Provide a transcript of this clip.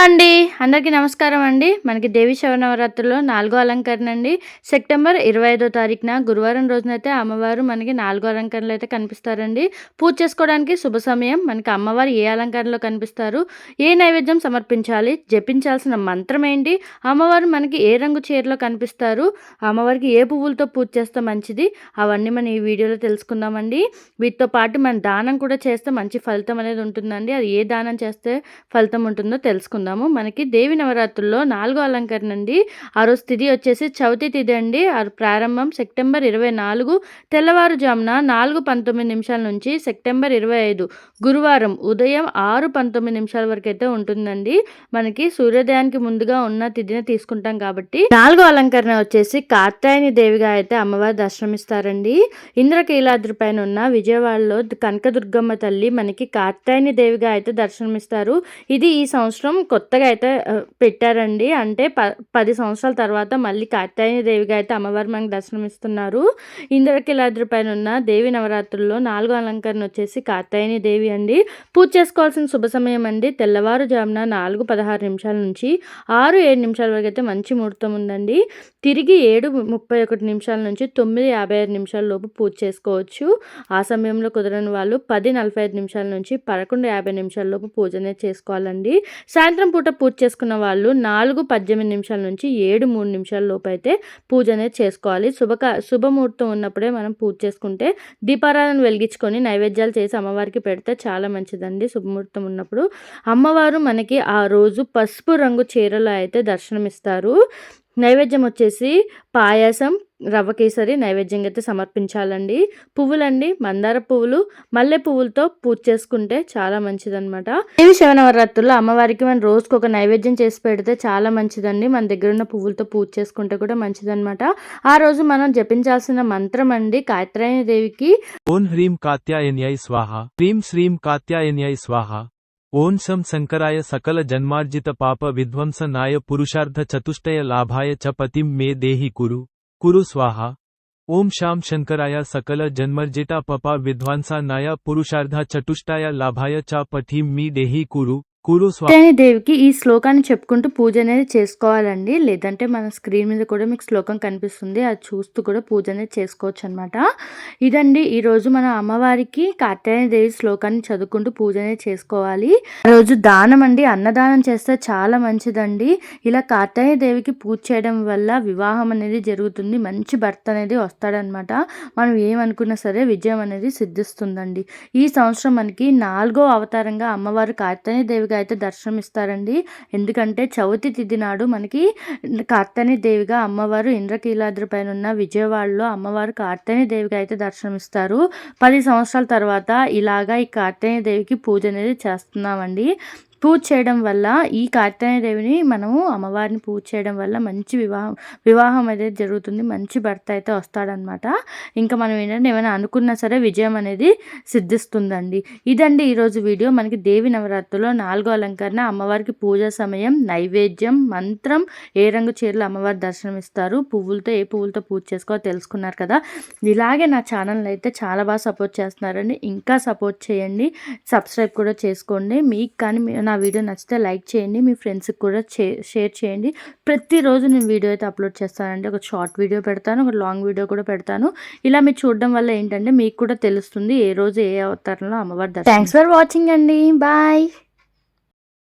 అండి అందరికీ నమస్కారం అండి. మనకి దేవి శవనవరాత్రుల్లో నాలుగో అలంకరణ అండి. సెప్టెంబర్ ఇరవై ఐదో తారీఖున గురువారం రోజునైతే అమ్మవారు మనకి నాలుగో అలంకరణలు అయితే కనిపిస్తారండి. పూజ చేసుకోవడానికి శుభ సమయం. మనకి అమ్మవారు ఏ అలంకరణలో కనిపిస్తారు? ఏ నైవేద్యం సమర్పించాలి? జపించాల్సిన మంత్రం ఏంటి? అమ్మవారు మనకి ఏ రంగు చీరలో కనిపిస్తారు? అమ్మవారికి ఏ పువ్వులతో పూజ చేస్తే మంచిది? అవన్నీ మనం ఈ వీడియోలో తెలుసుకుందామండి. వీటితో పాటు మన దానం కూడా చేస్తే మంచి ఫలితం అనేది ఉంటుందండి. అది ఏ దానం చేస్తే ఫలితం ఉంటుందో తెలుసుకుందాము. మనకి దేవి నవరాత్రుల్లో నాలుగో అలంకరణ అండి. ఆ రోజు తిథి వచ్చేసి చవితి తిథి అండి. ఆ ప్రారంభం సెప్టెంబర్ ఇరవై నాలుగు తెల్లవారుజామున నాలుగు పంతొమ్మిది నిమిషాల నుంచి సెప్టెంబర్ ఇరవై ఐదు గురువారం ఉదయం ఆరు పంతొమ్మిది నిమిషాల వరకు అయితే ఉంటుందండి. మనకి సూర్యోదయానికి ముందుగా ఉన్న తిథిని తీసుకుంటాం కాబట్టి. నాలుగో అలంకరణ వచ్చేసి కాత్యాయని దేవిగా అయితే అమ్మవారు దర్శనమిస్తారండి. ఇంద్రకీలాద్రి పైన ఉన్న విజయవాడలో కనకదుర్గమ్మ తల్లి మనకి కాత్యాయని దేవిగా అయితే దర్శనమిస్తారు. ఇది ఈ సంవత్సరం కొత్తగా అయితే పెట్టారండి. అంటే ప పది సంవత్సరాల తర్వాత మళ్ళీ కాత్యాయని దేవిగా అయితే అమ్మవారు మనకు దర్శనమిస్తున్నారు. ఇంద్రకిలాద్రి పైన ఉన్న దేవి నవరాత్రుల్లో నాలుగో అలంకరణ వచ్చేసి కాత్యాయని దేవి అండి. పూజ చేసుకోవాల్సిన శుభ సమయం అండి. తెల్లవారుజామున నాలుగు పదహారు నిమిషాల నుంచి ఆరు ఏడు నిమిషాల వరకు అయితే మంచి ముహూర్తం ఉందండి. తిరిగి ఏడు ముప్పై ఒకటి నిమిషాల నుంచి తొమ్మిది యాభై ఐదు నిమిషాల లోపు పూజ చేసుకోవచ్చు. ఆ సమయంలో కుదరని వాళ్ళు పది నలభై ఐదు నిమిషాల నుంచి పదకొండు యాభై నిమిషాల లోపు పూజ అనేది చేసుకోవాలండి. సాయంత్రం పూట పూజ చేసుకున్న వాళ్ళు నాలుగు పద్దెనిమిది నిమిషాల నుంచి ఏడు మూడు నిమిషాల లోపు అయితే పూజ అనేది చేసుకోవాలి. శుభక శుభముహూర్తం ఉన్నప్పుడే మనం పూజ చేసుకుంటే దీపారాధన వెలిగించుకొని నైవేద్యాలు చేసి అమ్మవారికి పెడితే చాలా మంచిదండి శుభముహూర్తం ఉన్నప్పుడు. అమ్మవారు మనకి ఆ రోజు పసుపు రంగు చీరలో అయితే దర్శనమిస్తారు. నైవేద్యం వచ్చేసి పాయసం రవ్వ కేసరి నైవేద్యంగా అయితే సమర్పించాలండి. పువ్వులండి మందార పువ్వులు మల్లె పువ్వులతో పూజ చేసుకుంటే చాలా మంచిదనమాట దేవి శివనవరాత్రుల్లో అమ్మవారికి మనం రోజుకు ఒక నైవేద్యం చేసి పెడితే చాలా మంచిదండి. మన దగ్గర ఉన్న పువ్వులతో పూజ చేసుకుంటే కూడా మంచిదనమాట ఆ రోజు మనం జపించాల్సిన మంత్రం అండి కాయత్రాయని దేవికి. ఓం హ్రీం కాత్యాయన్యై స్వాహ. హ్రీం శ్రీం కాత్యాయన్యై స్వాహ. ओं शं शंकराय सकल जन्मार्जित पाप विध्वंसनाय पुरुषार्ध चतुष्टय लाभाय च पतिम मे देहि कुरु। कुरु स्वाहा। ओम श्याम शंकराय सकल जन्मर्जिता पपा विध्वांसा नाय पुरुषार्धा चतुष्टाय लाभाय चा पठी मी देही कुरु। దేవికి ఈ శ్లోకాన్ని చెప్పుకుంటూ పూజ అనేది చేసుకోవాలండి. లేదంటే మన స్క్రీన్ మీద కూడా మీకు శ్లోకం కనిపిస్తుంది. అది చూస్తూ కూడా పూజ అనేది చేసుకోవచ్చు అనమాట ఇదండి ఈరోజు మన అమ్మవారికి కాత్యాయని దేవి శ్లోకాన్ని చదువుకుంటూ పూజ అనేది చేసుకోవాలి. రోజు దానం అండి అన్నదానం చేస్తే చాలా మంచిదండి. ఇలా కాత్యాయని దేవికి పూజ చేయడం వల్ల వివాహం అనేది జరుగుతుంది. మంచి భర్త అనేది వస్తాడనమాట మనం ఏమనుకున్నా సరే విజయం అనేది సిద్ధిస్తుందండి. ఈ సంవత్సరం మనకి నాలుగో అవతారంగా అమ్మవారు దేవి దేవిగా అయితే దర్శనం ఇస్తారండి ఎందుకంటే చవితి తిథి నాడు మనకి కార్తని దేవిగా అమ్మవారు ఇంద్రకీలాద్రి పైన ఉన్న విజయవాడలో అమ్మవారు కార్తని దేవిగా అయితే దర్శనమిస్తారు. పది సంవత్సరాల తర్వాత ఇలాగా ఈ కార్తని దేవికి పూజ అనేది చేస్తున్నామండి. పూజ చేయడం వల్ల ఈ దేవిని మనము అమ్మవారిని పూజ చేయడం వల్ల మంచి వివాహం వివాహం అనేది జరుగుతుంది. మంచి భర్త అయితే వస్తాడనమాట. ఇంకా మనం ఏంటంటే ఏమైనా అనుకున్నా సరే విజయం అనేది సిద్ధిస్తుందండి. ఇదండి ఈరోజు వీడియో. మనకి దేవి నవరాత్రిలో నాలుగో అలంకరణ అమ్మవారికి పూజ సమయం నైవేద్యం మంత్రం ఏ రంగు చీరలు అమ్మవారి దర్శనం ఇస్తారు పువ్వులతో ఏ పువ్వులతో పూజ చేసుకోవాలో తెలుసుకున్నారు కదా. ఇలాగే నా ఛానల్ అయితే చాలా బాగా సపోర్ట్ చేస్తున్నారండి. ఇంకా సపోర్ట్ చేయండి. సబ్స్క్రైబ్ కూడా చేసుకోండి. మీకు కానీ నా వీడియో నచ్చితే లైక్ చేయండి మీ ఫ్రెండ్స్కి కూడా షేర్ చేయండి. ప్రతిరోజు నేను వీడియో అయితే అప్లోడ్ చేస్తానండి. ఒక షార్ట్ వీడియో పెడతాను ఒక లాంగ్ వీడియో కూడా పెడతాను. ఇలా మీరు చూడడం వల్ల ఏంటంటే మీకు కూడా తెలుస్తుంది ఏ రోజు ఏ అవతారంలో అమ్మవారి థ్యాంక్స్ ఫర్ వాచింగ్ అండి. బాయ్